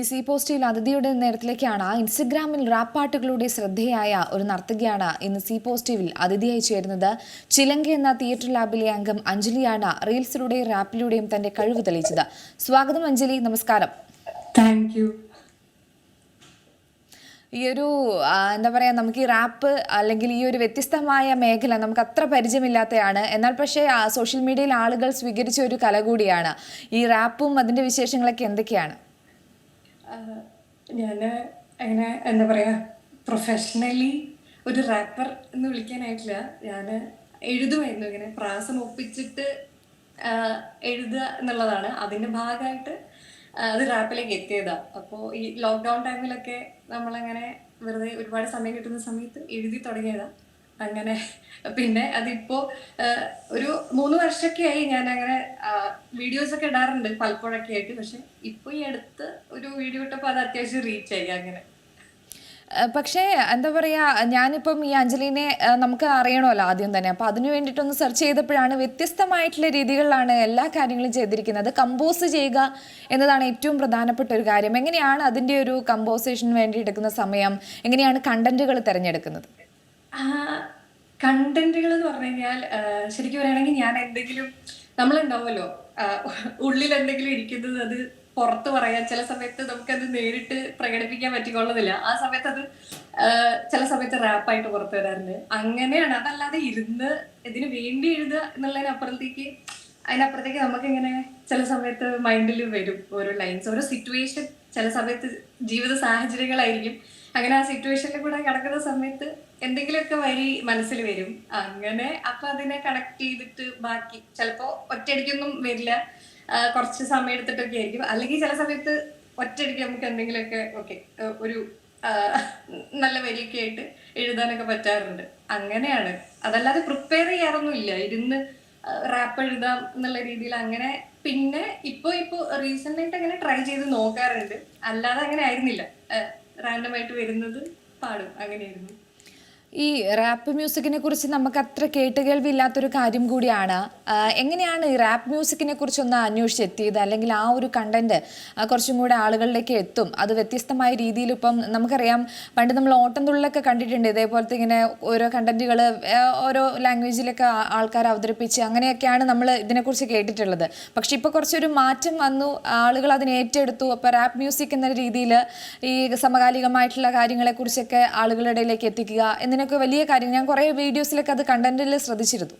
ഇനി സി പോസ്റ്റിൽ അതിഥിയുടെ നേരത്തിലേക്കാണ് ഇൻസ്റ്റഗ്രാമിൽ റാപ്പ് പാട്ടുകളുടെ ശ്രദ്ധയായ ഒരു നർത്തകിയാണ് ഇന്ന് സി പോസ്റ്റീവിൽ അതിഥിയായി ചേരുന്നത്. ചിലങ്ക എന്ന തിയേറ്റർ ലാബിലെ അംഗം അഞ്ജലിയാണ് റീൽസിലൂടെയും റാപ്പിലൂടെയും തന്റെ കഴിവ് തെളിയിച്ചത്. സ്വാഗതം അഞ്ജലി നമസ്കാരം. താങ്ക് യു ഈ ഒരു എന്താ പറയുക നമുക്ക് ഈ റാപ്പ് അല്ലെങ്കിൽ ഈ ഒരു വ്യത്യസ്തമായ മേഖല നമുക്ക് അത്ര പരിചയമില്ലാത്തതാണ് എന്നാൽ പക്ഷേ സോഷ്യൽ മീഡിയയിൽ ആളുകൾ സ്വീകരിച്ച ഒരു കല കൂടിയാണ്. ഈ റാപ്പും അതിന്റെ വിശേഷങ്ങളൊക്കെ എന്തൊക്കെയാണ്? ഞാൻ അങ്ങനെ എന്താ പറയുക പ്രൊഫഷണലി ഒരു റാപ്പർ എന്ന് വിളിക്കാനായിട്ടില്ല. ഞാൻ എഴുതുമായിരുന്നു ഇങ്ങനെ. പ്രാസം ഒപ്പിച്ചിട്ട് എഴുതുക എന്നുള്ളതാണ്. അതിന്റെ ഭാഗമായിട്ട് അത് റാപ്പിലേക്ക് എത്തിയതാ. അപ്പോൾ ഈ ലോക്ക്ഡൗൺ ടൈമിലൊക്കെ നമ്മളങ്ങനെ വെറുതെ ഒരുപാട് സമയം കിട്ടുന്ന സമയത്ത് എഴുതി തുടങ്ങിയതാ. അങ്ങനെ. പിന്നെ അതിപ്പോ ഒരു മൂന്ന് വർഷമൊക്കെ ആയി ഞാൻ അങ്ങനെ വീഡിയോസ് ഒക്കെ ഇടാറുണ്ട് പലപ്പോഴൊക്കെ ആയിട്ട് പക്ഷെ ഇപ്പൊ ഈ അടുത്ത് ഒരു വീഡിയോ ഇട്ടപ്പോൾ അത് അത്യാവശ്യം റീച്ച് ആയി അങ്ങനെ പക്ഷേ എന്താ പറയുക ഞാനിപ്പം ഈ അഞ്ജലിനെ നമുക്ക് അറിയണമല്ലോ ആദ്യം തന്നെ. അപ്പോൾ അതിനു വേണ്ടിയിട്ടൊന്ന് സെർച്ച് ചെയ്തപ്പോഴാണ് വ്യത്യസ്തമായിട്ടുള്ള രീതികളിലാണ് എല്ലാ കാര്യങ്ങളും ചെയ്തിരിക്കുന്നത്. കമ്പോസ് ചെയ്യുക എന്നതാണ് ഏറ്റവും പ്രധാനപ്പെട്ട ഒരു കാര്യം. എങ്ങനെയാണ് അതിന്റെ ഒരു കമ്പോസേഷന് വേണ്ടി എടുക്കുന്ന സമയം? എങ്ങനെയാണ് കണ്ടന്റുകൾ തിരഞ്ഞെടുക്കുന്നത്? കണ്ടന്റുകൾ എന്ന് പറഞ്ഞു കഴിഞ്ഞാൽ ശരിക്കും പറയുകയാണെങ്കിൽ ഞാൻ എന്തെങ്കിലും നമ്മളുണ്ടാവുമല്ലോ ഉള്ളിൽ എന്തെങ്കിലും ഇരിക്കുന്നത് അത് പുറത്ത് പറയാൻ ചില സമയത്ത് നമുക്കത് നേരിട്ട് പ്രകടിപ്പിക്കാൻ പറ്റിക്കൊള്ളുന്നില്ല ആ സമയത്ത് അത് ചില സമയത്ത് റാപ്പായിട്ട് പുറത്ത് വരാറുണ്ട്. അങ്ങനെയാണ്. അതല്ലാതെ ഇരുന്ന് ഇതിന് വേണ്ടി എഴുതുക എന്നുള്ളതിനപ്പുറത്തേക്ക് അതിനപ്പുറത്തേക്ക് നമുക്കിങ്ങനെ ചില സമയത്ത് മൈൻഡിൽ വരും ഓരോ ലൈൻസ് ഓരോ സിറ്റുവേഷൻ ചില സമയത്ത് ജീവിത സാഹചര്യങ്ങളായിരിക്കും. അങ്ങനെ ആ സിറ്റുവേഷനിൽ കൂടെ കിടക്കുന്ന സമയത്ത് എന്തെങ്കിലുമൊക്കെ വരി മനസ്സിൽ വരും. അങ്ങനെ അപ്പൊ അതിനെ കണക്ട് ചെയ്തിട്ട് ബാക്കി ചിലപ്പോ ഒറ്റയടിക്കൊന്നും വരില്ല. കുറച്ച് സമയം എടുത്തിട്ടൊക്കെ ആയിരിക്കും. അല്ലെങ്കിൽ ചില സമയത്ത് ഒറ്റയടിക്ക് നമുക്ക് എന്തെങ്കിലുമൊക്കെ ഓക്കെ ഒരു നല്ല വരിയൊക്കെ ആയിട്ട് എഴുതാനൊക്കെ പറ്റാറുണ്ട്. അങ്ങനെയാണ്. അതല്ലാതെ പ്രിപ്പയർ ചെയ്യാറൊന്നും ഇല്ല. ഇരുന്ന് റാപ്പ് എഴുതാം എന്നുള്ള രീതിയിൽ അങ്ങനെ പിന്നെ ഇപ്പോ ഇപ്പോ റീസെന്റ് ആയിട്ട് അങ്ങനെ ട്രൈ ചെയ്ത് നോക്കാറുണ്ട്. അല്ലാതെ അങ്ങനെ ആയിരുന്നില്ല. റാൻഡം ആയിട്ട് വരുന്നത് പാടും. അങ്ങനെയായിരുന്നു. ഈ റാപ്പ് മ്യൂസിക്കിനെ കുറിച്ച് നമുക്ക് അത്ര കേട്ടുകേൾവി ഇല്ലാത്തൊരു കാര്യം കൂടിയാണ്. എങ്ങനെയാണ് ഈ റാപ്പ് മ്യൂസിക്കിനെ കുറിച്ചൊന്ന് അന്വേഷിച്ചെത്തിയത്? അല്ലെങ്കിൽ ആ ഒരു കണ്ടന്റ് കുറച്ചും കൂടെ ആളുകളിലേക്ക് എത്തും? അത് വ്യത്യസ്തമായ രീതിയിൽ ഇപ്പം നമുക്കറിയാം പണ്ട് നമ്മൾ ഓട്ടം തുള്ളലൊക്കെ കണ്ടിട്ടുണ്ട്. ഇതേപോലത്തെ ഇങ്ങനെ ഓരോ കണ്ടന്റുകൾ ഓരോ ലാംഗ്വേജിലൊക്കെ ആൾക്കാർ അവതരിപ്പിച്ച് അങ്ങനെയൊക്കെയാണ് നമ്മൾ ഇതിനെക്കുറിച്ച് കേട്ടിട്ടുള്ളത്. പക്ഷെ ഇപ്പോൾ കുറച്ചൊരു മാറ്റം വന്നു. ആളുകൾ അതിനെ ഏറ്റെടുത്തു. അപ്പോൾ റാപ്പ് മ്യൂസിക് എന്ന രീതിയിൽ ഈ സമകാലികമായിട്ടുള്ള കാര്യങ്ങളെക്കുറിച്ചൊക്കെ ആളുകളുടെ ഇടയിലേക്ക് എത്തിക്കുക എന്നതിനൊക്കെ വലിയ കാര്യം. ഞാൻ കുറേ വീഡിയോസിലൊക്കെ അത് കണ്ടന്റിൽ ശ്രദ്ധിച്ചിരുന്നു.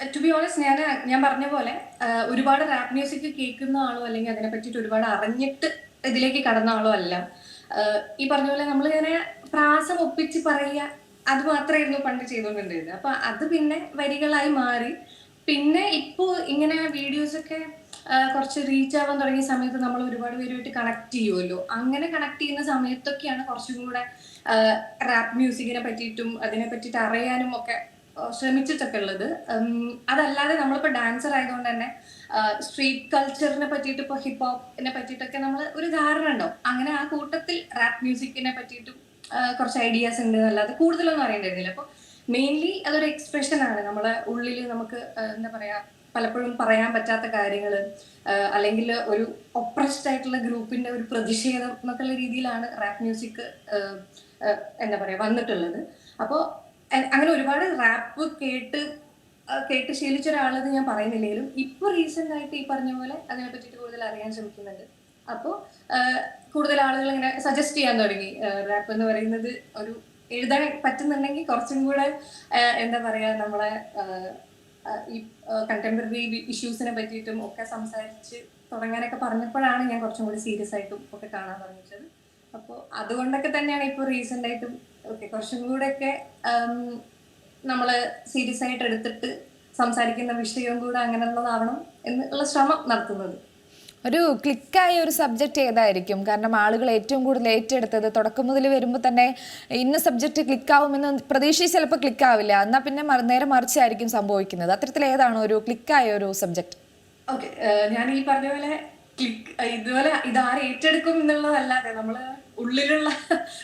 ടു ബി ഓണസ്റ്റ് ഞാൻ ഞാൻ പറഞ്ഞ പോലെ ഒരുപാട് റാപ്പ് മ്യൂസിക് കേൾക്കുന്ന ആളോ അല്ലെങ്കിൽ അതിനെ പറ്റിയിട്ട് ഒരുപാട് അറിഞ്ഞിട്ട് ഇതിലേക്ക് കടന്ന ആളോ അല്ല. ഈ പറഞ്ഞ പോലെ നമ്മൾ ഇങ്ങനെ പ്രാസം ഒപ്പിച്ച് പറയുക അത് മാത്രമായിരുന്നു പണ്ട് ചെയ്തുകൊണ്ടിരുന്നത് അപ്പൊ അത് പിന്നെ വരികളായി മാറി. പിന്നെ ഇപ്പോൾ ഇങ്ങനെ വീഡിയോസൊക്കെ കുറച്ച് റീച്ച് ആവാൻ തുടങ്ങിയ സമയത്ത് നമ്മൾ ഒരുപാട് പേരുമായിട്ട് കണക്ട് ചെയ്യുമല്ലോ. അങ്ങനെ കണക്ട് ചെയ്യുന്ന സമയത്തൊക്കെയാണ് കുറച്ചും കൂടെ റാപ്പ് മ്യൂസിക്കിനെ പറ്റിയിട്ടും അതിനെ പറ്റിയിട്ട് അറിയാനും ഒക്കെ ശ്രമിച്ചിട്ടൊക്കെ ഉള്ളത്. അതല്ലാതെ നമ്മളിപ്പോൾ ഡാൻസർ ആയതുകൊണ്ട് തന്നെ സ്ട്രീറ്റ് കൾച്ചറിനെ പറ്റിയിട്ട് ഇപ്പോൾ ഹിപ്പ് ഹോപ്പിനെ പറ്റിയിട്ടൊക്കെ നമ്മൾ ഒരു ധാരണ ഉണ്ടാവും. അങ്ങനെ ആ കൂട്ടത്തിൽ റാപ്പ് മ്യൂസിക്കിനെ പറ്റിയിട്ടും കുറച്ച് ഐഡിയാസ് ഉണ്ട് എന്നല്ലാതെ കൂടുതലൊന്നും അറിയണ്ടായിരുന്നില്ല അപ്പോൾ മെയിൻലി അതൊരു എക്സ്പ്രഷൻ ആണ്. നമ്മളെ ഉള്ളിൽ നമുക്ക് എന്താ പറയാ പലപ്പോഴും പറയാൻ പറ്റാത്ത കാര്യങ്ങൾ അല്ലെങ്കിൽ ഒരു ഒപ്രസ്ഡ് ആയിട്ടുള്ള ഗ്രൂപ്പിന്റെ ഒരു പ്രതിഷേധം എന്നൊക്കെയുള്ള രീതിയിലാണ് റാപ്പ് മ്യൂസിക് എന്താ പറയുക വന്നിട്ടുള്ളത്. അപ്പോൾ അങ്ങനെ ഒരുപാട് റാപ്പ് കേട്ട് കേട്ട് ശീലിച്ച ഒരാളെന്ന് ഞാൻ പറയുന്നില്ലെങ്കിലും ഇപ്പൊ റീസെന്റ് ആയിട്ട് ഈ പറഞ്ഞ പോലെ അതിനെ പറ്റിയിട്ട് കൂടുതൽ അറിയാൻ ശ്രമിക്കുന്നുണ്ട്. അപ്പോൾ കൂടുതൽ ആളുകൾ ഇങ്ങനെ സജസ്റ്റ് ചെയ്യാൻ തുടങ്ങി. റാപ്പ് എന്ന് പറയുന്നത് ഒരു എഴുതാൻ പറ്റുന്നുണ്ടെങ്കിൽ കുറച്ചും കൂടെ എന്താ പറയാ നമ്മളെ ഈ കണ്ടംപററി ഇഷ്യൂസിനെ പറ്റിയിട്ടും ഒക്കെ സംസാരിച്ച് തുടങ്ങാനൊക്കെ പറഞ്ഞപ്പോഴാണ് ഞാൻ കുറച്ചും കൂടി സീരിയസ് ആയിട്ടും ഒക്കെ കാണാൻ തുടങ്ങിയത്. അപ്പോൾ അതുകൊണ്ടൊക്കെ തന്നെയാണ് ഇപ്പോൾ റീസെന്റ് ആയിട്ടും ഓക്കെ കുറച്ചും കൂടെ ഒക്കെ നമ്മൾ സീരിയസ് ആയിട്ട് എടുത്തിട്ട് സംസാരിക്കുന്ന വിഷയവും കൂടെ അങ്ങനെയുള്ളതാവണം എന്നുള്ള ശ്രമം നടത്തുന്നത്. ഒരു ക്ലിക്കായ ഒരു സബ്ജക്റ്റ് ഏതായിരിക്കും? കാരണം ആളുകൾ ഏറ്റവും കൂടുതൽ ഏറ്റെടുത്തത് തുടക്കം മുതൽ വരുമ്പോൾ തന്നെ ഇന്ന സബ്ജക്റ്റ് ക്ലിക്കാവുമെന്ന് പ്രതീക്ഷിച്ച് ചിലപ്പോൾ ക്ലിക്കാവില്ല. എന്നാൽ പിന്നെ നേരെ മറിച്ചായിരിക്കും സംഭവിക്കുന്നത്. അത്തരത്തിൽ ഏതാണ് ഒരു ക്ലിക്കായ ഒരു സബ്ജക്റ്റ് ഓക്കെ ഞാൻ ഈ പറഞ്ഞ പോലെ ക്ലിക്ക് ഇതുപോലെ ഇതാരെ ഏറ്റെടുക്കും എന്നുള്ളതല്ലാതെ നമ്മൾ ഉള്ളിലുള്ള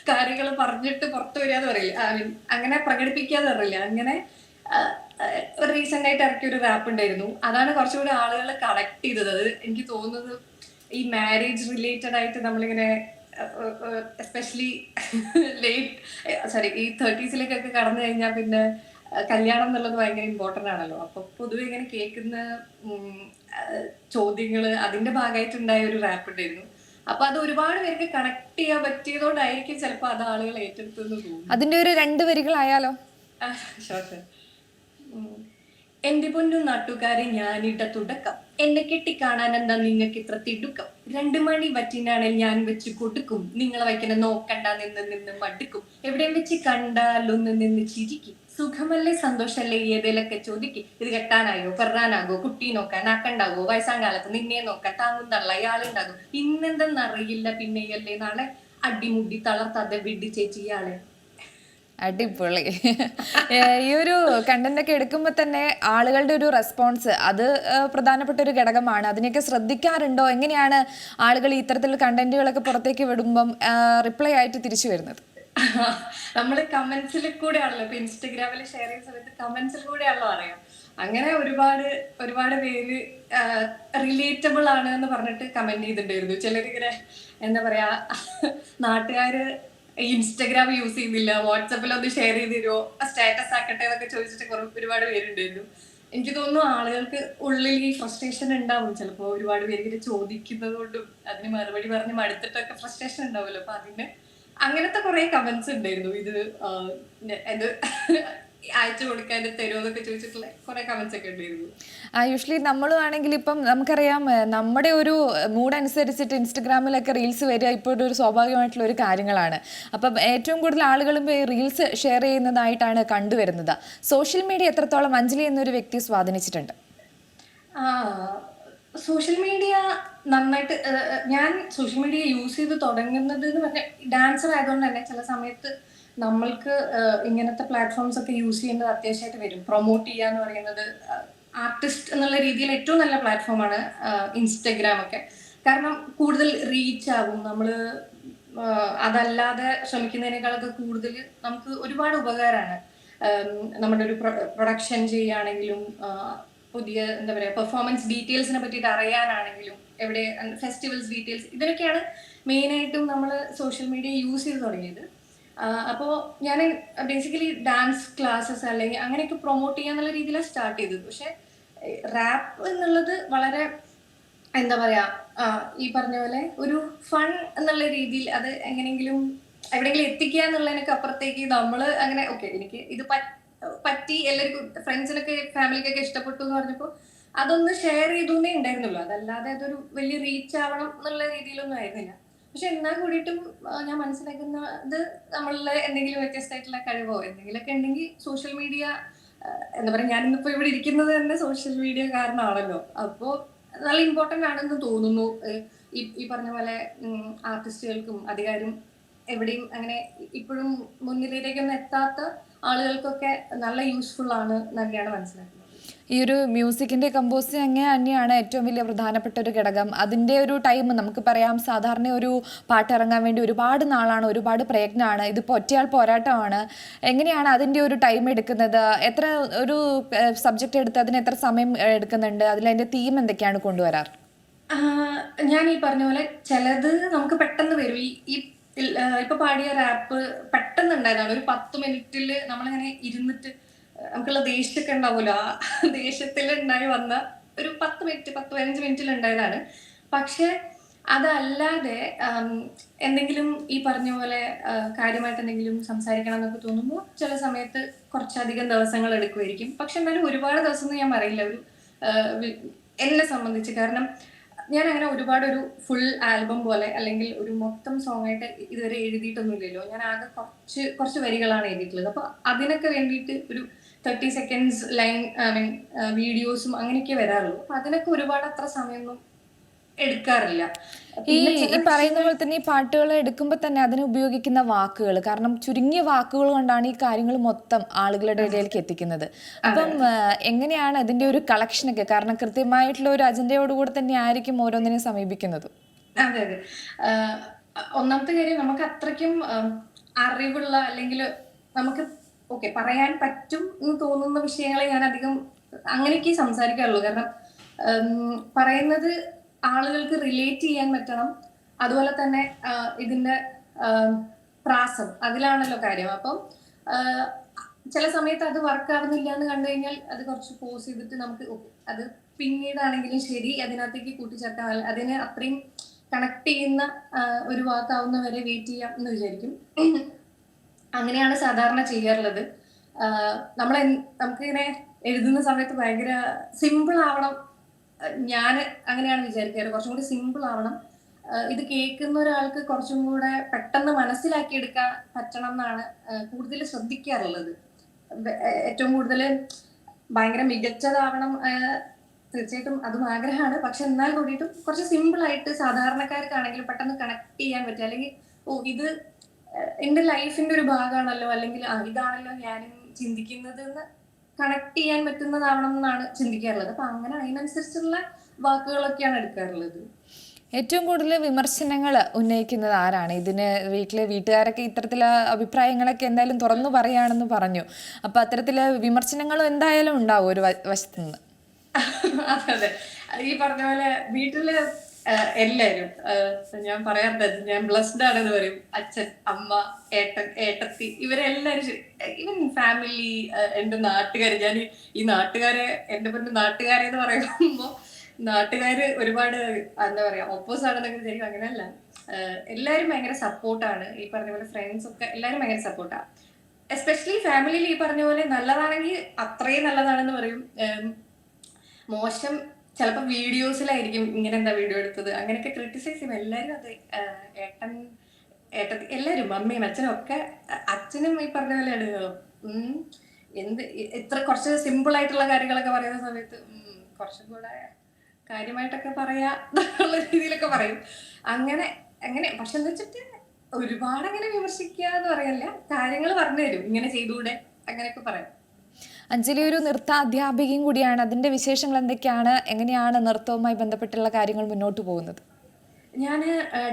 കാര്യങ്ങൾ പറഞ്ഞിട്ട് പുറത്തു വരിക പറയില്ല? I mean, അങ്ങനെ പ്രകടിപ്പിക്കാതെ പറയില്ല? അങ്ങനെ ഒരു റീസെന്റ് ആയിട്ട് ഇറക്കിയ ഒരു റാപ്പ് ഉണ്ടായിരുന്നു. അതാണ് കുറച്ചുകൂടി ആളുകളെ കണക്ട് ചെയ്തത്. അത് എനിക്ക് തോന്നുന്നത് ഈ മാരേജ് റിലേറ്റഡ് ആയിട്ട് നമ്മളിങ്ങനെ എസ്പെഷ്യലി ലേറ്റ് സോറി ഈ തേർട്ടീസിലേക്കൊക്കെ കടന്നു കഴിഞ്ഞാൽ പിന്നെ കല്യാണം എന്നുള്ളത് ഭയങ്കര ഇമ്പോർട്ടന്റ് ആണല്ലോ. അപ്പൊ പൊതുവെ ഇങ്ങനെ കേൾക്കുന്ന ചോദ്യങ്ങൾ അതിന്റെ ഭാഗമായിട്ടുണ്ടായ ഒരു റാപ്പ് ഉണ്ടായിരുന്നു. അപ്പൊ അത് ഒരുപാട് പേർക്ക് കണക്ട് ചെയ്യാൻ പറ്റിയതുകൊണ്ടായിരിക്കും ചിലപ്പോൾ അത് ആളുകൾ ഏറ്റെടുത്തെന്ന് തോന്നുന്നു. അതിന്റെ ഒരു രണ്ട് വരികളായാലോ? ഷോർട്ട്. എന്റെ പൊന്നു നാട്ടുകാരെ ഞാനിട്ട തുടക്കം. എന്നെ കെട്ടിക്കാണാൻ എന്താ നിങ്ങൾക്ക് ഇത്ര തിടുക്കം? രണ്ടു മണി വറ്റിനാണെങ്കിൽ ഞാൻ വെച്ച് കൊടുക്കും. നിങ്ങളെ വയ്ക്കണ നോക്കണ്ട നിന്ന് നിന്ന് മടുക്കും. എവിടെയും വെച്ച് കണ്ടാലൊന്ന് നിന്ന് ചിരിക്കും. സുഖമല്ലേ സന്തോഷമല്ലേ ഏതേലൊക്കെ ചോദിക്കും. ഇത് കെട്ടാനായോ പെറാനാകോ കുട്ടി നോക്കാൻ ആക്കണ്ടാകോ വയസ്സാം കാലത്ത് നിന്നെ നോക്കാൻ താങ്ങും തള്ള ഇയാളുണ്ടാകും ഇന്നെന്തെന്നറിയില്ല പിന്നെയല്ലേ നാളെ? അടിമുടി തളർത്താതെ വിഡി ചേച്ചി ഇയാളെ അടിപൊളി. ഈ ഒരു കണ്ടന്റ് ഒക്കെ എടുക്കുമ്പോൾ തന്നെ ആളുകളുടെ ഒരു റെസ്പോൺസ് അത് പ്രധാനപ്പെട്ട ഒരു ഘടകമാണ്. അതിനെയൊക്കെ ശ്രദ്ധിക്കാറുണ്ടോ? എങ്ങനെയാണ് ആളുകൾ ഇത്തരത്തിലുള്ള കണ്ടന്റുകളൊക്കെ പുറത്തേക്ക് വിടുമ്പം റിപ്ലൈ ആയിട്ട് തിരിച്ചു വരുന്നത്? നമ്മൾ കമന്റ്സിൽ കൂടെ ആണല്ലോ ഇപ്പൊ ഇൻസ്റ്റഗ്രാമിൽ ഷെയർ ചെയ്യുന്ന സമയത്ത് കമന്റ്സിൽ കൂടെ ആണല്ലോ അറിയാം അങ്ങനെ ഒരുപാട് ഒരുപാട് പേര് റിലേറ്റബിൾ ആണ് എന്ന് പറഞ്ഞിട്ട് കമന്റ് ചെയ്തിട്ടുണ്ടായിരുന്നു. ചിലരിങ്ങനെ എന്താ പറയാ നാട്ടുകാര് ഇൻസ്റ്റഗ്രാം യൂസ് ചെയ്യുന്നില്ല. വാട്സപ്പിൽ ഒന്ന് ഷെയർ ചെയ്ത് തരുമോ സ്റ്റാറ്റസ് ആക്കട്ടെ എന്നൊക്കെ ചോദിച്ചിട്ട് കുറെ ഒരുപാട് പേരുണ്ടായിരുന്നു. എനിക്ക് തോന്നുന്നു ആളുകൾക്ക് ഉള്ളിൽ ഈ ഫ്രസ്ട്രേഷൻ ഉണ്ടാവും. ചിലപ്പോൾ ഒരുപാട് പേര് ഇങ്ങനെ ചോദിക്കുന്നത് കൊണ്ടും അതിന് മറുപടി പറഞ്ഞ് മടുത്തിട്ടൊക്കെ ഫ്രസ്ട്രേഷൻ ഉണ്ടാവുമല്ലോ. അപ്പൊ അതിന് അങ്ങനത്തെ കുറെ കമന്റ്സ് ഉണ്ടായിരുന്നു. ഇത് ഇത് അയച്ചു കൊടുക്കാൻ തരുമോ എന്നൊക്കെ ചോദിച്ചിട്ടുള്ള കുറെ കമന്റ്സ് ഒക്കെ ഉണ്ടായിരുന്നു. യൂഷ്വലി നമ്മളും ആണെങ്കിൽ ഇപ്പം നമുക്കറിയാം നമ്മുടെ ഒരു മൂഡ് അനുസരിച്ചിട്ട് ഇൻസ്റ്റഗ്രാമിലൊക്കെ റീൽസ് വരിക ഇപ്പോൾ ഒരു സ്വാഭാവികമായിട്ടുള്ള ഒരു കാര്യങ്ങളാണ്. അപ്പം ഏറ്റവും കൂടുതൽ ആളുകളും റീൽസ് ഷെയർ ചെയ്യുന്നതായിട്ടാണ് കണ്ടുവരുന്നത്. സോഷ്യൽ മീഡിയ എത്രത്തോളം അഞ്ജലി എന്നൊരു വ്യക്തി സ്വാധീനിച്ചിട്ടുണ്ട്? സോഷ്യൽ മീഡിയ നന്നായിട്ട് ആ, ആ, ഞാൻ സോഷ്യൽ മീഡിയ യൂസ് ചെയ്ത് തുടങ്ങുന്നത് എന്ന് പറഞ്ഞാൽ ഡാൻസർ ആയതുകൊണ്ട് തന്നെ ചില സമയത്ത് നമ്മൾക്ക് ഇങ്ങനത്തെ പ്ലാറ്റ്ഫോംസ് ഒക്കെ യൂസ് ചെയ്യേണ്ടത് അത്യാവശ്യമായിട്ട് വരും. പ്രൊമോട്ട് ചെയ്യുക എന്ന് പറയുന്നത് ആർട്ടിസ്റ്റ് എന്നുള്ള രീതിയിൽ ഏറ്റവും നല്ല പ്ലാറ്റ്ഫോമാണ് ഇൻസ്റ്റഗ്രാം ഒക്കെ. കാരണം കൂടുതൽ റീച്ച് ആകും. നമ്മൾ അതല്ലാതെ ശ്രമിക്കുന്നതിനേക്കാളൊക്കെ കൂടുതൽ നമുക്ക് ഒരുപാട് ഉപകാരമാണ്. നമ്മുടെ ഒരു പ്രൊഡക്ഷൻ ചെയ്യുകയാണെങ്കിലും പുതിയ എന്താ പറയുക പെർഫോമൻസ് ഡീറ്റെയിൽസിനെ പറ്റിയിട്ട് അറിയാനാണെങ്കിലും എവിടെ ഫെസ്റ്റിവൽസ് ഡീറ്റെയിൽസ് ഇതിനൊക്കെയാണ് മെയിനായിട്ടും നമ്മൾ സോഷ്യൽ മീഡിയ യൂസ് ചെയ്ത് തുടങ്ങിയത്. അപ്പോൾ ഞാൻ ബേസിക്കലി ഡാൻസ് ക്ലാസ്സസ് അല്ലെങ്കിൽ അങ്ങനെയൊക്കെ പ്രൊമോട്ട് ചെയ്യാന്നുള്ള രീതിയിലാണ് സ്റ്റാർട്ട് ചെയ്തത്. പക്ഷെ റാപ്പ് എന്നുള്ളത് വളരെ എന്താ പറയാ ഈ പറഞ്ഞ പോലെ ഒരു ഫൺ എന്നുള്ള രീതിയിൽ അത് എങ്ങനെയെങ്കിലും എവിടെയെങ്കിലും എത്തിക്കുക എന്നുള്ളതിനൊക്കെ അപ്പുറത്തേക്ക് നമ്മൾ അങ്ങനെ ഓക്കെ എനിക്ക് ഇത് പറ്റി എല്ലാവർക്കും ഫ്രണ്ട്സിനൊക്കെ ഫാമിലിക്കൊക്കെ ഇഷ്ടപ്പെട്ടു എന്ന് പറഞ്ഞപ്പോൾ അതൊന്ന് ഷെയർ ചെയ്തു ഉണ്ടായിരുന്നുള്ളൂ. അതല്ലാതെ അതൊരു വലിയ റീച്ച് ആവണം എന്നുള്ള രീതിയിലൊന്നും ആയിരുന്നില്ല. പക്ഷെ എന്നാൽ കൂടിയിട്ടും ഞാൻ മനസ്സിലാക്കുന്നത് നമ്മളിലെ എന്തെങ്കിലും വ്യത്യസ്തമായിട്ടുള്ള കഴിവോ? എന്തെങ്കിലുമൊക്കെ ഉണ്ടെങ്കിൽ സോഷ്യൽ മീഡിയ എന്താ പറയുക ഞാനിന്നിപ്പോ ഇവിടെ ഇരിക്കുന്നത് തന്നെ സോഷ്യൽ മീഡിയ കാരണമാണല്ലോ അപ്പോൾ നല്ല ഇമ്പോർട്ടന്റ് ആണെന്ന് തോന്നുന്നു. ഈ പറഞ്ഞ പോലെ ആർട്ടിസ്റ്റുകൾക്കും അധികാരം എവിടെയും അങ്ങനെ ഇപ്പോഴും മുൻനിരയിലേക്കൊന്നും എത്താത്ത ആളുകൾക്കൊക്കെ നല്ല യൂസ്ഫുൾ ആണ് തന്നെയാണ് മനസ്സിലാക്കുന്നത്. ഈ ഒരു മ്യൂസിക്കിന്റെ കമ്പോസിങ് അങ്ങനെ തന്നെയാണ് ഏറ്റവും വലിയ പ്രധാനപ്പെട്ട ഒരു ഘടകം. അതിന്റെ ഒരു ടൈം നമുക്ക് പറയാം. സാധാരണ ഒരു പാട്ട് ഇറങ്ങാൻ വേണ്ടി ഒരുപാട് നാളാണ് ഒരുപാട് പ്രയത്നമാണ്. ഇതിപ്പോൾ ഒറ്റയാൾ പോരാട്ടമാണ്. എങ്ങനെയാണ് അതിന്റെ ഒരു ടൈം എടുക്കുന്നത്? എത്ര ഒരു സബ്ജക്റ്റ് എടുത്ത് അതിന് എത്ര സമയം എടുക്കുന്നുണ്ട്? അതിൽ അതിന്റെ തീം എന്തൊക്കെയാണ് കൊണ്ടുവരാറ്? ഞാൻ ഈ പറഞ്ഞ പോലെ ചിലത് നമുക്ക് പെട്ടെന്ന് വരും. ഈ ഇപ്പൊ പാടിയ റാപ്പ് പെട്ടെന്ന് ഉണ്ടായതാണ്. ഒരു പത്ത് മിനിറ്റിൽ നമ്മളിങ്ങനെ ഇരുന്നിട്ട് നമുക്കുള്ള ദേഷ്യമൊക്കെ ഉണ്ടാവുമല്ലോ ആ ദേഷ്യത്തിൽ ഉണ്ടായി വന്ന ഒരു പത്ത് മിനിറ്റ് പത്ത് പതിനഞ്ച് മിനിറ്റിൽ ഉണ്ടായതാണ് പക്ഷെ അതല്ലാതെ എന്തെങ്കിലും ഈ പറഞ്ഞ പോലെ കാര്യമായിട്ട് എന്തെങ്കിലും സംസാരിക്കണം എന്നൊക്കെ തോന്നുമ്പോൾ ചില സമയത്ത് കുറച്ചധികം ദിവസങ്ങൾ എടുക്കുമായിരിക്കും. പക്ഷെ എന്നാലും ഒരുപാട് ദിവസം ഞാൻ പറയില്ല. ഒരു എന്നെ സംബന്ധിച്ച്. കാരണം ഞാൻ അങ്ങനെ ഒരുപാട് ഒരു ഫുൾ ആൽബം പോലെ അല്ലെങ്കിൽ ഒരു മൊത്തം സോങ് ആയിട്ട് ഇതുവരെ എഴുതിയിട്ടൊന്നുമില്ലല്ലോ. ഞാൻ ആകെ കുറച്ച് കുറച്ച് വരികളാണ് എഴുതിയിട്ടുള്ളത്. അപ്പൊ അതിനൊക്കെ വേണ്ടിയിട്ട് ഒരു thirty seconds line I mean വീഡിയോസും അങ്ങനെയൊക്കെ വരാറുള്ളൂ. അപ്പൊ അതിനൊക്കെ ഒരുപാട് അത്ര സമയമൊന്നും എടുക്കാറില്ല. ഈ ഈ പറയുന്ന പോലെ തന്നെ ഈ പാട്ടുകൾ എടുക്കുമ്പോൾ തന്നെ അതിന് ഉപയോഗിക്കുന്ന വാക്കുകൾ കാരണം ചുരുങ്ങിയ വാക്കുകൾ കൊണ്ടാണ് ഈ കാര്യങ്ങൾ മൊത്തം ആളുകളുടെ ഇടയിലേക്ക് എത്തിക്കുന്നത്. അപ്പം എങ്ങനെയാണ് അതിന്റെ ഒരു കളക്ഷനൊക്കെ കാരണം കൃത്യമായിട്ടുള്ള ഒരു അജണ്ടയോടുകൂടെ തന്നെ ആയിരിക്കും ഓരോന്നിനെ സമീപിക്കുന്നത്. അതെ അതെ. ഒന്നാമത്തെ കാര്യം നമുക്ക് അത്രയ്ക്കും അറിവുള്ള അല്ലെങ്കിൽ നമുക്ക് ഓക്കെ പറയാൻ പറ്റും എന്ന് തോന്നുന്ന വിഷയങ്ങളെ ഞാൻ അധികം അങ്ങനെയൊക്കെ സംസാരിക്കാറുള്ളൂ. കാരണം പറയുന്നത് ആളുകൾക്ക് റിലേറ്റ് ചെയ്യാൻ പറ്റണം. അതുപോലെ തന്നെ ഇതിന്റെ പ്രാസം അതിലാണല്ലോ കാര്യം. അപ്പം ചില സമയത്ത് അത് വർക്ക് ആവുന്നില്ല എന്ന് കണ്ടു കഴിഞ്ഞാൽ അത് കുറച്ച് പോസ് ചെയ്തിട്ട് നമുക്ക് അത് പിന്നീടാണെങ്കിലും ശരി അതിനകത്തേക്ക് കൂട്ടിച്ചേർക്കാൻ അതിനെ അത്രയും കണക്ട് ചെയ്യുന്ന ഒരു വാക്കാവുന്നവരെ വെയിറ്റ് ചെയ്യാം എന്ന് വിചാരിക്കും. അങ്ങനെയാണ് സാധാരണ ചെയ്യാറുള്ളത്. നമ്മൾ നമുക്കിങ്ങനെ എഴുതുന്ന സമയത്ത് ഭയങ്കര സിമ്പിൾ ആവണം. ഞാൻ അങ്ങനെയാണ് വിചാരിക്കാറ്. കുറച്ചും കൂടി സിമ്പിൾ ആവണം. ഇത് കേൾക്കുന്ന ഒരാൾക്ക് കുറച്ചും കൂടെ പെട്ടെന്ന് മനസ്സിലാക്കിയെടുക്കാൻ പറ്റണം എന്നാണ് കൂടുതൽ ശ്രദ്ധിക്കാറുള്ളത്. ഏറ്റവും കൂടുതൽ ഭയങ്കര മികച്ചതാവണം തീർച്ചയായിട്ടും അതും ആഗ്രഹമാണ്. പക്ഷെ എന്നാൽ കൂടിയിട്ടും കുറച്ച് സിമ്പിൾ ആയിട്ട് സാധാരണക്കാർക്കാണെങ്കിലും പെട്ടെന്ന് കണക്ട് ചെയ്യാൻ പറ്റുക അല്ലെങ്കിൽ ഓ ഇത് എന്റെ ലൈഫിന്റെ ഒരു ഭാഗമാണല്ലോ അല്ലെങ്കിൽ ഇതാണല്ലോ ഞാനും ചിന്തിക്കുന്നത് എന്ന് കണക്ട് ചെയ്യാൻ പറ്റുന്നതാവണം എന്നാണ് ചിന്തിക്കാറുള്ളത്. അപ്പൊ അങ്ങനെ അതിനനുസരിച്ചുള്ള വാക്കുകളൊക്കെയാണ് എടുക്കാറുള്ളത്. ഏറ്റവും കൂടുതൽ വിമർശനങ്ങൾ ഉന്നയിക്കുന്നത് ആരാണ്? ഇതിന് വീട്ടിലെ വീട്ടുകാരൊക്കെ ഇത്തരത്തിലെ അഭിപ്രായങ്ങളൊക്കെ എന്തായാലും തുറന്നു പറയുകയാണെന്ന് പറഞ്ഞു. അപ്പൊ അത്തരത്തിലെ വിമർശനങ്ങളും എന്തായാലും ഉണ്ടാവും ഒരു വശത്തുനിന്ന്. നിന്ന് അതെ. അതെ ഈ പറഞ്ഞ പോലെ വീട്ടിൽ എല്ലാരും. ഞാൻ പറയാറുണ്ട് ഞാൻ ബ്ലസ്ഡ് ആണെന്ന് പറയും. അച്ഛൻ അമ്മ ഏട്ടൻ ഏട്ടത്തി ഇവരെല്ലാരും ഇവൻ ഫാമിലി എന്റെ നാട്ടുകാർ ഞാൻ ഈ- നാട്ടുകാരെ എന്റെ പിന്നെ നാട്ടുകാരെ എന്ന് പറയുമ്പോ നാട്ടുകാര് ഒരുപാട് എന്താ പറയാ ഓപ്പോസ് ആണെന്നൊക്കെ വിചാരിക്കും. അങ്ങനെയല്ല. എല്ലാരും ഭയങ്കര സപ്പോർട്ടാണ് ഈ പറഞ്ഞ പോലെ ഫ്രണ്ട്സ് ഒക്കെ എല്ലാരും ഭയങ്കര സപ്പോർട്ടാണ് എസ്പെഷ്യലി ഫാമിലിയിൽ ഈ പറഞ്ഞ പോലെ നല്ലതാണെങ്കിൽ അത്രയും നല്ലതാണെന്ന് പറയും. മോശം ചിലപ്പോൾ വീഡിയോസിലായിരിക്കും ഇങ്ങനെ എന്താ വീഡിയോ എടുത്തത്. അങ്ങനെയൊക്കെ ക്രിട്ടിസൈസ് ചെയ്യും എല്ലാവരും അത് ഏട്ടൻ ഏട്ടത്തി എല്ലാവരും അമ്മയും അച്ഛനും ഒക്കെ അച്ഛനും ഈ പറഞ്ഞ പോലെ ഉം, എന്ത് ഇത്ര കുറച്ച് സിമ്പിൾ ആയിട്ടുള്ള കാര്യങ്ങളൊക്കെ പറയുന്ന സമയത്ത് കുറച്ചും കൂടെ കാര്യമായിട്ടൊക്കെ പറയാ എന്നുള്ള രീതിയിലൊക്കെ പറയും. അങ്ങനെ അങ്ങനെ പക്ഷെ എന്താ വെച്ചിട്ട് ഒരുപാട് അങ്ങനെ വിമർശിക്കുക എന്ന് പറയല്ല കാര്യങ്ങൾ പറഞ്ഞു തരും ഇങ്ങനെ ചെയ്തുകൂടെ അങ്ങനെയൊക്കെ പറയും. അഞ്ജലി ഒരു നൃത്ത അധ്യാപികയും കൂടിയാണ്. അതിന്റെ വിശേഷങ്ങൾ എന്തൊക്കെയാണ്? എങ്ങനെയാണ് നൃത്തവുമായി ബന്ധപ്പെട്ടുള്ള കാര്യങ്ങൾ മുന്നോട്ട് പോകുന്നത്? ഞാൻ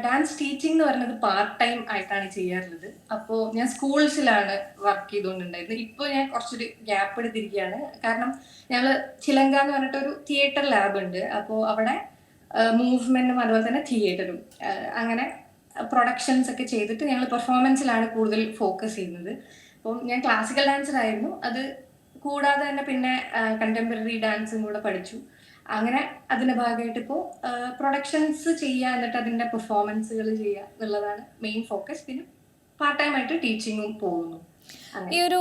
ഡാൻസ് ടീച്ചിങ് എന്ന് പറയുന്നത് പാർട്ട് ടൈം ആയിട്ടാണ് ചെയ്യാറുള്ളത്. അപ്പോൾ ഞാൻ സ്കൂൾസിലാണ് വർക്ക് ചെയ്തുകൊണ്ടുണ്ടായിരുന്നത് ഇപ്പോൾ ഞാൻ കുറച്ചൊരു ഗ്യാപ്പ് എടുത്തിരിക്കുകയാണ്. കാരണം ഞങ്ങൾ ചിലങ്ക എന്ന് പറഞ്ഞിട്ടൊരു തിയേറ്റർ ലാബ് ഉണ്ട്. അപ്പോൾ അവിടെ മൂവ്മെന്റും അതുപോലെ തന്നെ തിയേറ്ററും അങ്ങനെ പ്രൊഡക്ഷൻസ് ഒക്കെ ചെയ്തിട്ട് ഞങ്ങൾ പെർഫോമൻസിലാണ് കൂടുതൽ ഫോക്കസ് ചെയ്യുന്നത്. അപ്പം ഞാൻ ക്ലാസിക്കൽ ഡാൻസർ ആയിരുന്നു അത് കൂടാതെ തന്നെ പിന്നെ കണ്ടംപററി ഡാൻസും കൂടെ പഠിച്ചു. അങ്ങനെ അതിന്റെ ഭാഗമായിട്ട് ഇപ്പോൾ പ്രൊഡക്ഷൻസ് ചെയ്യുക എന്നിട്ട് അതിന്റെ പെർഫോമൻസുകൾ ചെയ്യുക എന്നുള്ളതാണ് മെയിൻ ഫോക്കസ് പിന്നെ പാർട്ട് ടൈം ആയിട്ട് ടീച്ചിങ്ങും പോകുന്നു ഈ ഒരു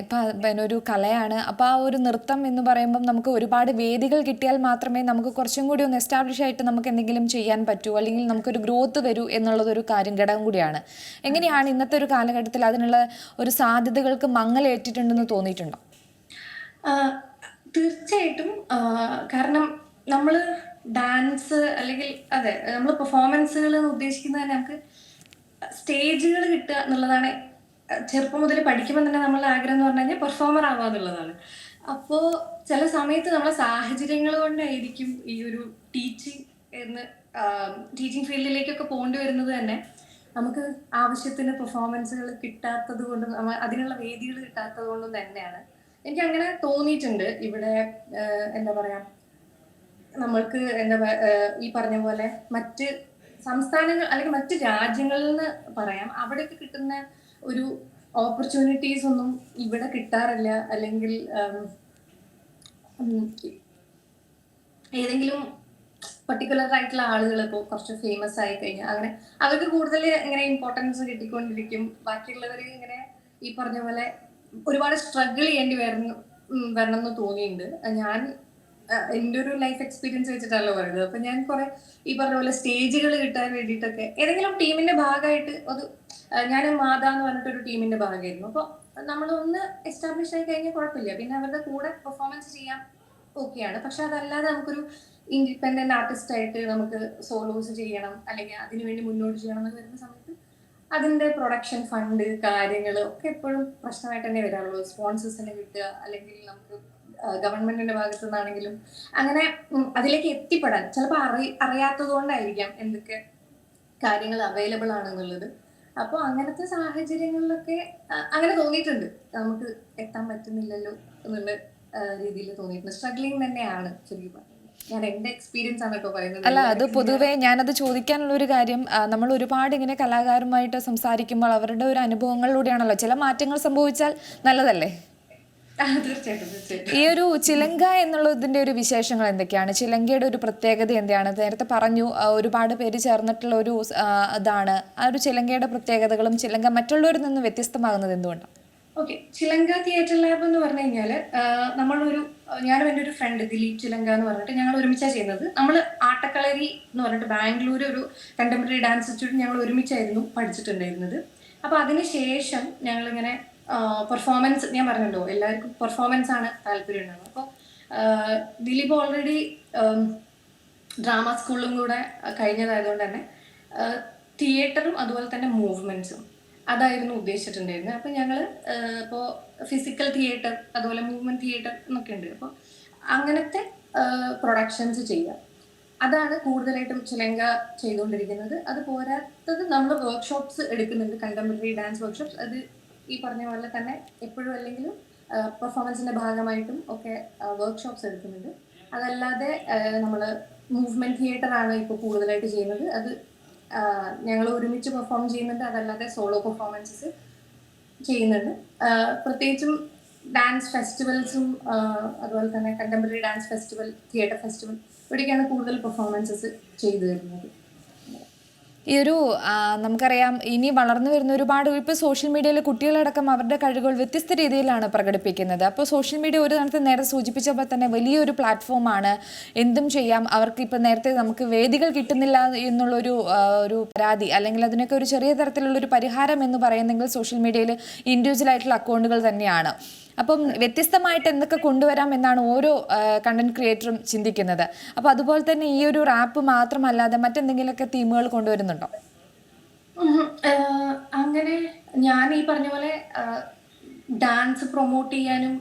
ഇപ്പൊ പിന്നെ ഒരു കലയാണ്. അപ്പൊ ആ ഒരു നൃത്തം എന്ന് പറയുമ്പോൾ നമുക്ക് ഒരുപാട് വേദികൾ കിട്ടിയാൽ മാത്രമേ നമുക്ക് കുറച്ചും കൂടി ഒന്ന് എസ്റ്റാബ്ലിഷ് ആയിട്ട് നമുക്ക് എന്തെങ്കിലും ചെയ്യാൻ പറ്റൂ. അല്ലെങ്കിൽ നമുക്കൊരു ഗ്രോത്ത് വരൂ എന്നുള്ളത് ഒരു കാര്യം ഘടകം കൂടിയാണ്. എങ്ങനെയാണ് ഇന്നത്തെ ഒരു കാലഘട്ടത്തിൽ അതിനുള്ള ഒരു സാധ്യതകൾക്ക് മങ്ങലേറ്റിട്ടുണ്ടെന്ന് തോന്നിയിട്ടുണ്ടോ? തീർച്ചയായിട്ടും കാരണം നമ്മൾ ഡാൻസ് അല്ലെങ്കിൽ അതെ നമ്മൾ പെർഫോമൻസുകൾ എന്ന് ഉദ്ദേശിക്കുന്നത് തന്നെ നമുക്ക് സ്റ്റേജുകൾ കിട്ടുക എന്നുള്ളതാണ്. ചെറുപ്പം മുതൽ പഠിക്കുമ്പോൾ തന്നെ നമ്മളുടെ ആഗ്രഹം എന്ന് പറഞ്ഞു കഴിഞ്ഞാൽ പെർഫോമർ ആവുക എന്നുള്ളതാണ്. അപ്പോൾ ചില സമയത്ത് നമ്മളെ സാഹചര്യങ്ങൾ കൊണ്ടായിരിക്കും ഈ ഒരു ടീച്ചിങ് എന്ന് ടീച്ചിങ് ഫീൽഡിലേക്കൊക്കെ പോകേണ്ടി വരുന്നത് തന്നെ. നമുക്ക് ആവശ്യത്തിന് പെർഫോമൻസുകൾ കിട്ടാത്തത് കൊണ്ടും അതിനുള്ള വേദികൾ കിട്ടാത്തത് കൊണ്ടും തന്നെയാണ്. എനിക്ക് അങ്ങനെ തോന്നിയിട്ടുണ്ട്. ഇവിടെ എന്താ പറയാ നമ്മൾക്ക് എന്താ ഈ പറഞ്ഞ പോലെ മറ്റ് സംസ്ഥാനങ്ങൾ അല്ലെങ്കിൽ മറ്റ് രാജ്യങ്ങളിൽ നിന്ന് പറയാം അവിടെയൊക്കെ കിട്ടുന്ന ഒരു ഓപ്പർച്യൂണിറ്റീസ് ഒന്നും ഇവിടെ കിട്ടാറില്ല. അല്ലെങ്കിൽ ഏതെങ്കിലും പർട്ടിക്കുലർ ആയിട്ടുള്ള ആളുകൾ ഇപ്പോൾ കുറച്ച് ഫേമസ് ആയി കഴിഞ്ഞാൽ അങ്ങനെ അവർക്ക് കൂടുതൽ ഇങ്ങനെ ഇമ്പോർട്ടൻസ് കിട്ടിക്കൊണ്ടിരിക്കും. ബാക്കിയുള്ളവർ ഇങ്ങനെ ഈ പറഞ്ഞ പോലെ ഒരുപാട് സ്ട്രഗിൾ ചെയ്യേണ്ടി വരുന്നു വരണം എന്ന് തോന്നിയിട്ടുണ്ട്. ഞാൻ എന്റെ ഒരു ലൈഫ് എക്സ്പീരിയൻസ് വെച്ചിട്ടല്ലോ പറയുന്നത്. അപ്പൊ ഞാൻ കുറെ ഈ പറഞ്ഞ പോലെ സ്റ്റേജുകൾ കിട്ടാൻ വേണ്ടിയിട്ടൊക്കെ ഏതെങ്കിലും ടീമിന്റെ ഭാഗമായിട്ട് അത് ഞാൻ മാതാ എന്ന് പറഞ്ഞിട്ടൊരു ടീമിന്റെ ഭാഗമായിരുന്നു. അപ്പോൾ നമ്മൾ ഒന്ന് എസ്റ്റാബ്ലിഷ് ആയി കഴിഞ്ഞാൽ കുഴപ്പമില്ല. പിന്നെ അവരുടെ കൂടെ പെർഫോമൻസ് ചെയ്യാൻ ഓക്കെയാണ് പക്ഷെ അതല്ലാതെ നമുക്കൊരു ഇൻഡിപെൻഡന്റ് ആർട്ടിസ്റ്റ് ആയിട്ട് നമുക്ക് സോളോസ് ചെയ്യണം. അല്ലെങ്കിൽ അതിനുവേണ്ടി മുന്നോട്ട് ചെയ്യണം എന്ന് വരുന്ന സമയത്ത് അതിന്റെ പ്രൊഡക്ഷൻ ഫണ്ട് കാര്യങ്ങൾ ഒക്കെ എപ്പോഴും പ്രശ്നമായിട്ട് തന്നെ വരാറുള്ളൂ. സ്പോൺസേഴ്സിനെ കിട്ടുക അല്ലെങ്കിൽ നമുക്ക് ഗവൺമെന്റിന്റെ ഭാഗത്തു നിന്നാണെങ്കിലും അങ്ങനെ അതിലേക്ക് എത്തിപ്പെടാൻ ചിലപ്പോൾ അറി അറിയാത്തത് കൊണ്ടായിരിക്കാം എന്തൊക്കെ കാര്യങ്ങൾ അവൈലബിൾ ആണെന്നുള്ളത്. അപ്പോൾ അങ്ങനത്തെ സാഹചര്യങ്ങളിലൊക്കെ അങ്ങനെ തോന്നിയിട്ടുണ്ട്. നമുക്ക് എത്താൻ പറ്റുന്നില്ലല്ലോ എന്നുള്ള രീതിയിൽ തോന്നിയിട്ടുണ്ട്. സ്ട്രഗ്ലിങ് തന്നെയാണ് ശരിക്കും അല്ല അത് പൊതുവേ ഞാനത് ചോദിക്കാനുള്ള ഒരു കാര്യം നമ്മൾ ഒരുപാട് ഇങ്ങനെ കലാകാരുമായിട്ട് സംസാരിക്കുമ്പോൾ അവരുടെ ഒരു അനുഭവങ്ങളിലൂടെയാണല്ലോ ചില മാറ്റങ്ങൾ സംഭവിച്ചാൽ നല്ലതല്ലേ? ഈ ഒരു ചിലങ്ക എന്നുള്ളതിന്റെ ഒരു വിശേഷങ്ങൾ എന്തൊക്കെയാണ്? ചിലങ്കയുടെ ഒരു പ്രത്യേകത എന്താണ്? നേരത്തെ പറഞ്ഞു ഒരുപാട് പേര് ചേർന്നിട്ടുള്ള ഒരു ഇതാണ്. ആ ഒരു ചിലങ്കയുടെ പ്രത്യേകതകളും ചിലങ്ക മറ്റുള്ളവരിൽ നിന്ന് വ്യത്യസ്തമാകുന്നത് എന്തുകൊണ്ടാണ്? ഓക്കെ ചിലങ്ക തിയേറ്റർ ലാബ് എന്ന് പറഞ്ഞു കഴിഞ്ഞാൽ നമ്മളൊരു ഞാനും എന്റെ ഒരു ഫ്രണ്ട് ദിലീപ് ചിലങ്ക എന്ന് പറഞ്ഞിട്ട് ഞങ്ങൾ ഒരുമിച്ചാണ് ചെയ്യുന്നത്. നമ്മൾ ആട്ടക്കളരി എന്ന് പറഞ്ഞിട്ട് ബാംഗ്ലൂർ ഒരു കണ്ടംപററി ഡാൻസ് ഇൻസ്റ്റിറ്റ്യൂട്ട് ഞങ്ങൾ ഒരുമിച്ചായിരുന്നു പഠിച്ചിട്ടുണ്ടായിരുന്നത്. അപ്പോൾ അതിനുശേഷം ഞങ്ങളിങ്ങനെ പെർഫോമൻസ് ഞാൻ പറഞ്ഞല്ലോ എല്ലാവർക്കും പെർഫോമൻസ് ആണ് താല്പര്യം ഉണ്ടാകുന്നത് അപ്പോൾ ദിലീപ് ഓൾറെഡി ഡ്രാമ സ്കൂളിലും കൂടെ കഴിഞ്ഞതായതുകൊണ്ട് തന്നെ തിയേറ്ററും അതുപോലെ തന്നെ മൂവ്മെന്റ്സും അതായിരുന്നു ഉദ്ദേശിച്ചിട്ടുണ്ടായിരുന്നത്. അപ്പോൾ ഞങ്ങൾ ഇപ്പോൾ ഫിസിക്കൽ തിയേറ്റർ അതുപോലെ മൂവ്മെന്റ് തിയേറ്റർ എന്നൊക്കെ ഉണ്ട്. അപ്പോൾ അങ്ങനത്തെ പ്രൊഡക്ഷൻസ് ചെയ്യുക. അതാണ് കൂടുതലായിട്ടും ചിലങ്ക ചെയ്തുകൊണ്ടിരിക്കുന്നത്. അത് പോരാത്തത് നമ്മൾ വർക്ക്ഷോപ്സ് എടുക്കുന്നുണ്ട്. കണ്ടംപററി ഡാൻസ് വർക്ക്ഷോപ്സ് അത് ഈ പറഞ്ഞ പോലെ തന്നെ എപ്പോഴും അല്ലെങ്കിലും പെർഫോമൻസിന്റെ ഭാഗമായിട്ടും ഒക്കെ വർക്ക്ഷോപ്സ് എടുക്കുന്നുണ്ട്. അതല്ലാതെ നമ്മൾ മൂവ്മെന്റ് തിയേറ്റർ ആണ് ഇപ്പോൾ കൂടുതലായിട്ട് ചെയ്യുന്നത്. അത് ഞങ്ങൾ ഒരുമിച്ച് പെർഫോം ചെയ്യുന്നുണ്ട്. അതല്ലാതെ സോളോ പെർഫോമൻസസ് ചെയ്യുന്നുണ്ട് പ്രത്യേകിച്ചും ഡാൻസ് ഫെസ്റ്റിവൽസും അതുപോലെ തന്നെ contemporary dance festival theatre festival ഇവിടെയൊക്കെയാണ് കൂടുതൽ പെർഫോമൻസസ് ചെയ്തു വരുന്നത് ഈ ഒരു നമുക്കറിയാം ഇനി വളർന്നു വരുന്ന ഒരുപാട് ഇപ്പോൾ സോഷ്യൽ മീഡിയയിൽ കുട്ടികളടക്കം അവരുടെ കഴിവുകൾ വ്യത്യസ്ത രീതിയിലാണ് പ്രകടിപ്പിക്കുന്നത്. അപ്പോൾ സോഷ്യൽ മീഡിയ ഒരു തരത്തിൽ നേരത്തെ സൂചിപ്പിച്ചപ്പോൾ തന്നെ വലിയൊരു പ്ലാറ്റ്ഫോമാണ് എന്തും ചെയ്യാം അവർക്ക് ഇപ്പോൾ നേരത്തെ നമുക്ക് വേദികൾ കിട്ടുന്നില്ല എന്നുള്ളൊരു ഒരു പരാതി അല്ലെങ്കിൽ അതിനൊക്കെ ഒരു ചെറിയ തരത്തിലുള്ള ഒരു പരിഹാരം എന്ന് പറയുന്നെങ്കിൽ സോഷ്യൽ മീഡിയയിൽ ഇൻഡിവിജ്വൽ ആയിട്ടുള്ള അക്കൗണ്ടുകൾ തന്നെയാണ്. അപ്പം വ്യത്യസ്തമായിട്ട് എന്തൊക്കെ കൊണ്ടുവരാം എന്നാണ് ഓരോ കണ്ടന്റ് ക്രിയേറ്ററും ചിന്തിക്കുന്നത്. അപ്പോൾ അതുപോലെ തന്നെ ഈ ഒരു റാപ്പ് മാത്രമല്ലാതെ മറ്റെന്തെങ്കിലുമൊക്കെ തീമുകൾ കൊണ്ടുവരുന്നുണ്ടോ? അങ്ങനെ ഞാൻ ഈ പറഞ്ഞ പോലെ ഡാൻസ് പ്രൊമോട്ട് ചെയ്യാനും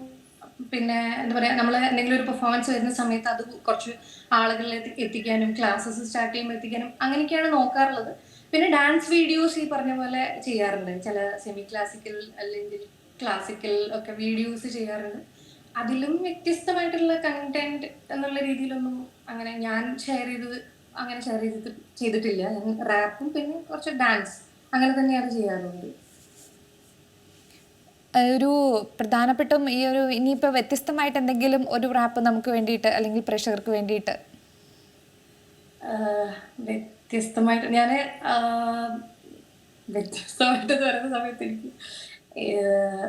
പിന്നെ എന്താ പറയാ നമ്മൾ എന്തെങ്കിലും ഒരു പെർഫോമൻസ് വരുന്ന സമയത്ത് അത് കുറച്ച് ആളുകളിൽ എത്തി- എത്തിക്കാനും ക്ലാസ്സസ് സ്റ്റാർട്ട് ചെയ്യുമ്പോൾ എത്തിക്കാനും അങ്ങനെയൊക്കെയാണ് നോക്കാറുള്ളത്. പിന്നെ ഡാൻസ് വീഡിയോസ് ഈ പറഞ്ഞ പോലെ ചെയ്യാറുണ്ട്. ചില സെമി ക്ലാസിക്കൽ അല്ലെങ്കിൽ ക്ലാസിക്കൽ ഒക്കെ വീഡിയോസ് ചെയ്യാറുണ്ട്. അതിലും വ്യത്യസ്തമായിട്ടുള്ള കണ്ടന്റ് എന്നുള്ള രീതിയിലൊന്നും അങ്ങനെ ഞാൻ ഷെയർ ചെയ്തത് അങ്ങനെ ഷെയർ ചെയ്ത് ചെയ്തിട്ടില്ല. ഞാൻ റാപ്പും പിന്നെ കുറച്ച് ഡാൻസ് അങ്ങനെ തന്നെയാണ് ചെയ്യാറുണ്ട് ഒരു പ്രധാനപ്പെട്ടും ഈ ഒരു ഇനിയിപ്പോൾ വ്യത്യസ്തമായിട്ട് എന്തെങ്കിലും ഒരു റാപ്പ് നമുക്ക് വേണ്ടിയിട്ട് അല്ലെങ്കിൽ പ്രേക്ഷകർക്ക് വേണ്ടിയിട്ട്? വ്യത്യസ്തമായിട്ട് ഞാൻ വ്യത്യസ്തമായിട്ട് വരുന്ന സമയത്ത് എനിക്ക്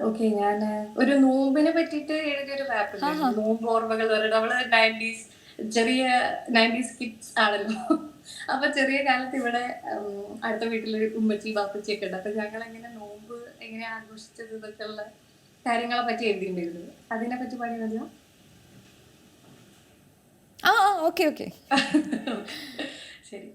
ഓക്കെ ഞാൻ ഒരു നോമ്പിനെ പറ്റിയിട്ട് എഴുതിയ ഒരു റാപ്പ് നോമ്പ് ഓർമ്മകൾ പറയുന്നത് നമ്മൾ നയന്റീസ് ചെറിയ നയന്റീസ് കിഡ്സ് ആണല്ലോ. അപ്പൊ ചെറിയ കാലത്ത് ഇവിടെ അടുത്ത വീട്ടിൽ ഉമ്മച്ചി ബാപ്പച്ചി ഒക്കെ ഉണ്ട്. അപ്പൊ ഞങ്ങൾ എങ്ങനെ നോമ്പ് എങ്ങനെ ആഘോഷിച്ചത് ഇതൊക്കെ ഉള്ള കാര്യങ്ങളെ പറ്റി എഴുതിയിട്ടുണ്ടായിരുന്നു. അതിനെ പറ്റി പറയുന്നല്ലോ ആ ഓക്കെ ഓക്കെ. ശരി.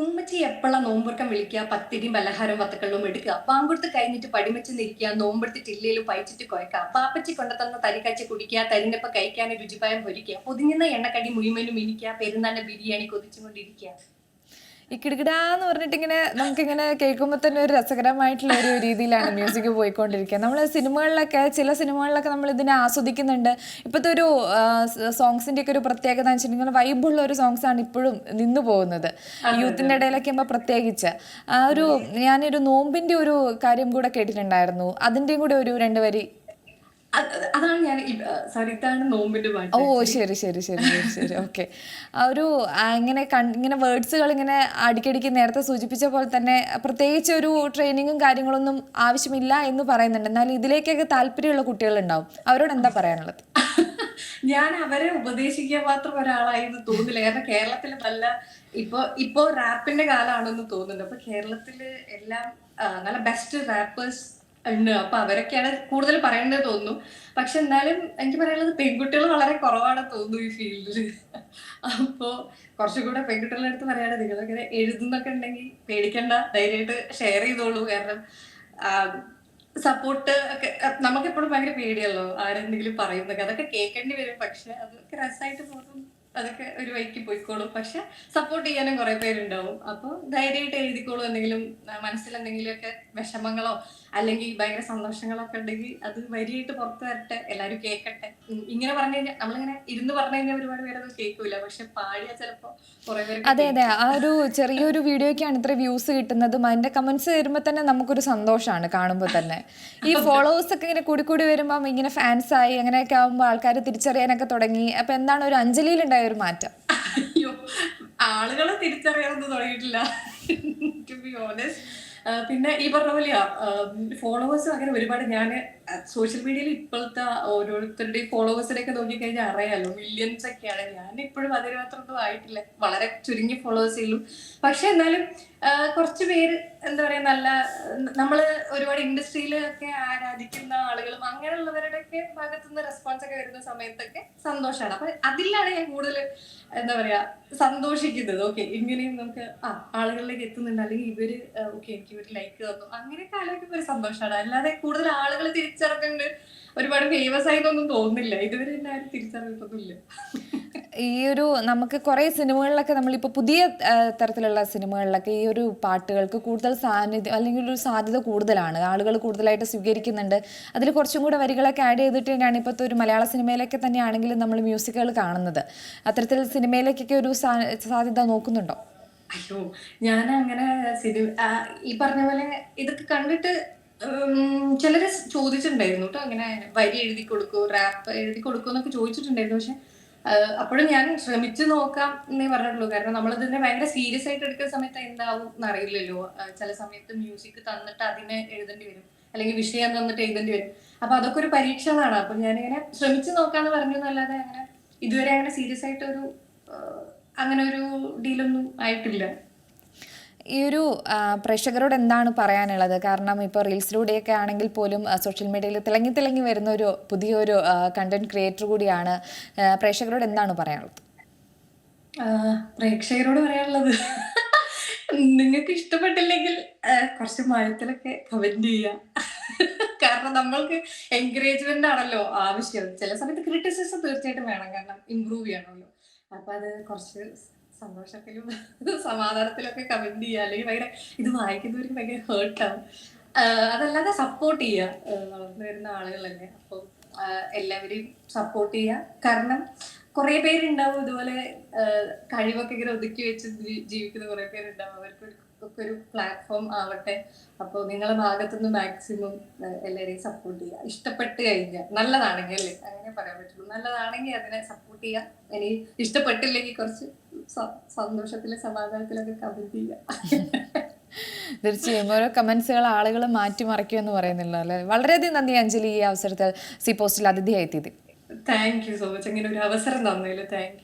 ഉമ്മച്ചി എപ്പോഴാ നോമ്പുറക്കം വിളിക്കുക? പത്തിരിയും പലഹാരം വത്തക്കള്ളും എടുക്കുക. പാമ്പുറത്ത് കഴിഞ്ഞിട്ട് പടിമച്ച് നിൽക്കുക നോമ്പെടുത്തിട്ട് ഇല്ലേലും പയച്ചിട്ട് കുഴക്കുക. പാപ്പച്ചി കൊണ്ടുതന്ന കച്ച കുടിക്കുക തരിനപ്പ കഴിക്കാൻ രുചിപായം പൊരിക്കുക പൊതിഞ്ഞുന്ന എണ്ണക്കടി മുഴുവനും ഇനിക്കുക പെരുന്നാളിന്റെ ബിരിയാണി കൊതിച്ചുകൊണ്ടിരിക്കുക. ഈ കിടുകിടാന്ന് പറഞ്ഞിട്ട് ഇങ്ങനെ നമുക്കിങ്ങനെ കേൾക്കുമ്പോൾ തന്നെ ഒരു രസകരമായിട്ടുള്ള ഒരു രീതിയിലാണ് മ്യൂസിക് പോയിക്കൊണ്ടിരിക്കുക. നമ്മൾ സിനിമകളിലൊക്കെ ചില സിനിമകളിലൊക്കെ നമ്മൾ ഇതിനെ ആസ്വദിക്കുന്നുണ്ട്. ഇപ്പോഴത്തെ ഒരു സോങ്സിന്റെ ഒക്കെ ഒരു പ്രത്യേകത എന്ന് വെച്ചിട്ടുണ്ടെങ്കിൽ വൈബുള്ള ഒരു സോങ്സാണ് ഇപ്പോഴും നിന്നു പോകുന്നത്. യൂത്തിന്റെ ഇടയിലൊക്കെ ആകുമ്പോൾ പ്രത്യേകിച്ച്. ആ ഒരു ഞാനൊരു നോമ്പിന്റെ ഒരു കാര്യം കൂടെ കേട്ടിട്ടുണ്ടായിരുന്നു. അതിന്റെയും കൂടെ ഒരു രണ്ട് വരി അതാണ് ഞാൻ സോറി ഇതാണ് നോമ്പിന്റെ പാട്ട്. ഓ ശരി ശരി ശരി ശരി ശരി ഓക്കെ. ആ ഒരു ഇങ്ങനെ ഇങ്ങനെ വേർഡ്സുകൾ ഇങ്ങനെ അടിക്കടിക്ക് നേരത്തെ സൂചിപ്പിച്ച പോലെ തന്നെ പ്രത്യേകിച്ച് ഒരു ട്രെയിനിങ്ങും കാര്യങ്ങളൊന്നും ആവശ്യമില്ല എന്ന് പറയുന്നുണ്ട്. എന്നാൽ ഇതിലേക്കൊക്കെ താല്പര്യമുള്ള കുട്ടികളുണ്ടാവും. അവരോട് എന്താ പറയാനുള്ളത്? ഞാൻ അവരെ ഉപദേശിക്കാൻ മാത്രം ഒരാളായിരുന്നു തോന്നില്ല കാരണം കേരളത്തിൽ നല്ല ഇപ്പൊ ഇപ്പോ റാപ്പിന്റെ കാലമാണെന്ന് തോന്നുന്നുണ്ട്. അപ്പൊ കേരളത്തിൽ എല്ലാം നല്ല ബെസ്റ്റ് റാപ്പേഴ്സ് ഉണ്ട്. അപ്പൊ അവരൊക്കെയാണ് കൂടുതൽ പറയേണ്ടത് തോന്നുന്നു. പക്ഷെ എന്തായാലും എനിക്ക് പറയാനുള്ളത് പെൺകുട്ടികൾ വളരെ കുറവാണെന്ന് തോന്നുന്നു ഈ ഫീൽഡിൽ അപ്പോ കുറച്ചുകൂടെ പെൺകുട്ടികളുടെ അടുത്ത് പറയാണ് നിങ്ങളിങ്ങനെ എഴുതുന്നൊക്കെ ഉണ്ടെങ്കിൽ പേടിക്കണ്ട. ധൈര്യമായിട്ട് ഷെയർ ചെയ്തോളൂ. കാരണം സപ്പോർട്ട് ഒക്കെ നമുക്ക് എപ്പോഴും ഭയങ്കര പേടിയല്ലോ ആരെന്തെങ്കിലും പറയുന്നൊക്കെ. അതൊക്കെ കേൾക്കേണ്ടി വരും. പക്ഷെ അതൊക്കെ രസമായിട്ട് പോകും. അതൊക്കെ ഒരു വഴിക്ക് പോയിക്കോളും. പക്ഷെ സപ്പോർട്ട് ചെയ്യാനും കുറെ പേരുണ്ടാവും. അപ്പോൾ ധൈര്യമായിട്ട് എഴുതിക്കോളൂ. എന്തെങ്കിലും മനസ്സിൽ എന്തെങ്കിലുമൊക്കെ വിഷമങ്ങളോ അല്ലെങ്കിൽ ഭയങ്കര സന്തോഷങ്ങളോ ഒക്കെ ഉണ്ടെങ്കിൽ അത് വരിയായിട്ട് പുറത്ത് വരട്ടെ എല്ലാവരും കേൾക്കട്ടെ. ഇങ്ങനെ പറഞ്ഞു കഴിഞ്ഞാൽ നമ്മളിങ്ങനെ ഇരുന്ന് പറഞ്ഞു കഴിഞ്ഞാൽ ഒരുപാട് പേരൊന്നും കേൾക്കൂല. പക്ഷെ പാടിയാൽ ചിലപ്പോൾ കുറെ പേര് അതെ അതെ. ആ ഒരു ചെറിയൊരു വീഡിയോയ്ക്കാണ് ഇത്ര വ്യൂസ് കിട്ടുന്നതും. അതിന്റെ കമന്റ്സ് വരുമ്പോൾ തന്നെ നമുക്കൊരു സന്തോഷമാണ് കാണുമ്പോൾ തന്നെ. ഈ ഫോളോവേഴ്സ് ഒക്കെ ഇങ്ങനെ കൂടി കൂടി വരുമ്പം ഇങ്ങനെ ഫാൻസ് ആയി അങ്ങനെയൊക്കെ ആകുമ്പോൾ ആൾക്കാർ തിരിച്ചറിയാനൊക്കെ തുടങ്ങി. അപ്പൊ എന്താണ് ഒരു അഞ്ജലിയിൽ ഉണ്ടായ ഒരു മാറ്റം? അയ്യോ ആളുകളെ തിരിച്ചറിയാനൊന്നും തുടങ്ങിയിട്ടില്ല. ടു ബി ഓണസ്റ്റ് പിന്നെ ഈ പറഞ്ഞ പോലെയാ ഫോളോവേഴ്സ് അങ്ങനെ ഒരുപാട് ഞാൻ സോഷ്യൽ മീഡിയയിൽ ഇപ്പോഴത്തെ ഓരോരുത്തരുടെയും ഫോളോവേഴ്സിനെ ഒക്കെ നോക്കിക്കഴിഞ്ഞാൽ അറിയാലോ മില്യൺസ് ഒക്കെയാണ്. ഞാൻ ഇപ്പോഴും അതിന് മാത്രമൊന്നും ആയിട്ടില്ല. വളരെ ചുരുങ്ങി ഫോളോവേഴ്സ് ഉള്ളൂ. പക്ഷെ എന്നാലും കുറച്ച് പേര് എന്താ പറയാ നല്ല നമ്മൾ ഒരുപാട് ഇൻഡസ്ട്രിയിലൊക്കെ ആരാധിക്കുന്ന ആളുകളും അങ്ങനെയുള്ളവരുടെ ഒക്കെ ഭാഗത്തു നിന്ന് റെസ്പോൺസ് ഒക്കെ വരുന്ന സമയത്തൊക്കെ സന്തോഷമാണ് അപ്പൊ അതിലാണ് ഞാൻ കൂടുതൽ എന്താ പറയാ സന്തോഷിക്കുന്നത്. ഓക്കെ ഇങ്ങനെയും നമുക്ക് ആ ആളുകളിലേക്ക് എത്തുന്നുണ്ട്. അല്ലെങ്കിൽ ഇവർ ഓക്കെ എനിക്ക് ഇവർ ലൈക്ക് തന്നു. അങ്ങനെയൊക്കെ ആലോചിക്കുമ്പോൾ ഒരു സന്തോഷമാണ് അല്ലാതെ കൂടുതൽ ആളുകൾ തിരിച്ചറിഞ്ഞിട്ടുണ്ട് ഒരുപാട് ഫേമസ് ആയതൊന്നും തോന്നുന്നില്ല. ഇതുവരെ എല്ലാവരും തിരിച്ചറിഞ്ഞിട്ടൊന്നുമില്ല. ഈ ഒരു നമുക്ക് കുറേ സിനിമകളിലൊക്കെ നമ്മളിപ്പോൾ പുതിയ തരത്തിലുള്ള സിനിമകളിലൊക്കെ ഈ ഒരു പാട്ടുകൾക്ക് കൂടുതൽ സാന്നിധ്യം അല്ലെങ്കിൽ ഒരു സാധ്യത കൂടുതലാണ്. ആളുകൾ കൂടുതലായിട്ട് സ്വീകരിക്കുന്നുണ്ട്. അതിൽ കുറച്ചും കൂടെ വരികളൊക്കെ ആഡ് ചെയ്തിട്ട് തന്നെയാണ് ഇപ്പോഴത്തെ ഒരു മലയാള സിനിമയിലൊക്കെ തന്നെയാണെങ്കിലും നമ്മൾ മ്യൂസിക്കുകൾ കാണുന്നത്. അത്തരത്തിൽ സിനിമയിലേക്കൊക്കെ ഒരു സാധ്യത നോക്കുന്നുണ്ടോ? അയ്യോ ഞാൻ അങ്ങനെ സിനിമ ഈ പറഞ്ഞ പോലെ ഇതൊക്കെ കണ്ടിട്ട് ചിലര് ചോദിച്ചിട്ടുണ്ടായിരുന്നു കേട്ടോ അങ്ങനെ വരി എഴുതി കൊടുക്കൂ റാപ്പ് എഴുതി കൊടുക്കൂ എന്നൊക്കെ ചോദിച്ചിട്ടുണ്ടായിരുന്നു. പക്ഷെ അപ്പോഴും ഞാൻ ശ്രമിച്ചു നോക്കാം എന്നേ പറഞ്ഞിട്ടുള്ളൂ. കാരണം നമ്മൾ ഇതിനെ ഭയങ്കര സീരിയസ് ആയിട്ട് എടുക്കുന്ന സമയത്ത് എന്താവും എന്നറിയില്ലല്ലോ. ചില സമയത്ത് മ്യൂസിക് തന്നിട്ട് അതിനെ എഴുതേണ്ടി വരും. അല്ലെങ്കിൽ വിഷയം തന്നിട്ട് എഴുതേണ്ടി വരും. അപ്പൊ അതൊക്കെ ഒരു പരീക്ഷണമാണ്. അപ്പൊ ഞാനിങ്ങനെ ശ്രമിച്ചു നോക്കാന്ന് പറഞ്ഞു എന്നല്ലാതെ അങ്ങനെ ഇതുവരെ അങ്ങനെ സീരിയസ് ആയിട്ട് ഒരു അങ്ങനെ ഒരു ഡീലൊന്നും ആയിട്ടില്ല. ഈ ഒരു പ്രേക്ഷകരോട് എന്താണ് പറയാനുള്ളത്? കാരണം ഇപ്പോൾ റീൽസിലൂടെയൊക്കെ ആണെങ്കിൽ പോലും സോഷ്യൽ മീഡിയയിൽ തിളങ്ങി തിളങ്ങി വരുന്ന ഒരു പുതിയൊരു കണ്ടന്റ് ക്രിയേറ്റർ കൂടിയാണ് പ്രേക്ഷകരോട് എന്താണ് പറയാനുള്ളത്? പ്രേക്ഷകരോട് പറയാനുള്ളത് നിങ്ങൾക്ക് ഇഷ്ടപ്പെട്ടില്ലെങ്കിൽ കുറച്ച് മഴത്തിലൊക്കെ കമന്റ് ചെയ്യാം. കാരണം നമ്മൾക്ക് എൻകറേജ്മെന്റ് ആണല്ലോ ആവശ്യം. ചില സമയത്ത് ക്രിറ്റിസിസം തീർച്ചയായിട്ടും വേണം. കാരണം ഇമ്പ്രൂവ് ചെയ്യണമല്ലോ. അപ്പൊ അത് കുറച്ച് സന്തോഷത്തിലും സമാധാനത്തിലൊക്കെ കമന്റ് ചെയ്യുക. അല്ലെങ്കിൽ ഭയങ്കര ഇത് വായിക്കുന്നവർക്ക് ഭയങ്കര ഹേർട്ടാണ് അതല്ലാതെ സപ്പോർട്ട് ചെയ്യുക. വളർന്നു വരുന്ന ആളുകളല്ലേ ആ, എല്ലാവരെയും സപ്പോർട്ട് ചെയ്യുക. കാരണം കുറെ പേരുണ്ടാവും ഇതുപോലെ കഴിവൊക്കെ ഇങ്ങനെ ഒതുക്കി വെച്ച് ജീവിക്കുന്ന കുറെ പേരുണ്ടാവും. അവർക്ക് ഒക്കെ ഒരു പ്ലാറ്റ്ഫോം ആവട്ടെ. അപ്പോൾ നിങ്ങളെ ഭാഗത്തുനിന്ന് മാക്സിമം എല്ലാവരെയും സപ്പോർട്ട് ചെയ്യുക. ഇഷ്ടപ്പെട്ട് കഴിഞ്ഞാൽ നല്ലതാണെങ്കിൽ അല്ലേ? അങ്ങനെ പറയാൻ പറ്റുള്ളൂ. നല്ലതാണെങ്കിൽ അതിനെ സപ്പോർട്ട് ചെയ്യുക. ഇനി ഇഷ്ടപ്പെട്ടില്ലെങ്കിൽ കുറച്ച് സന്തോഷത്തിലും സമാധാനത്തിലൊക്കെ കമന്റ് ചെയ്യുക. തീർച്ചയായും. ഓരോ കമന്റ്സുകൾ ആളുകൾ മാറ്റിമറിക്കുമെന്ന് പറയുന്നില്ല അല്ലെ? വളരെയധികം നന്ദി അഞ്ജലി ഈ അവസരത്തിൽ സി പോസ്റ്റിൽ അതിഥിയായി എത്തിയത് താങ്ക് യു സോ മച്ച് അങ്ങനെ ഒരു അവസരം തന്നതിൽ താങ്ക് യു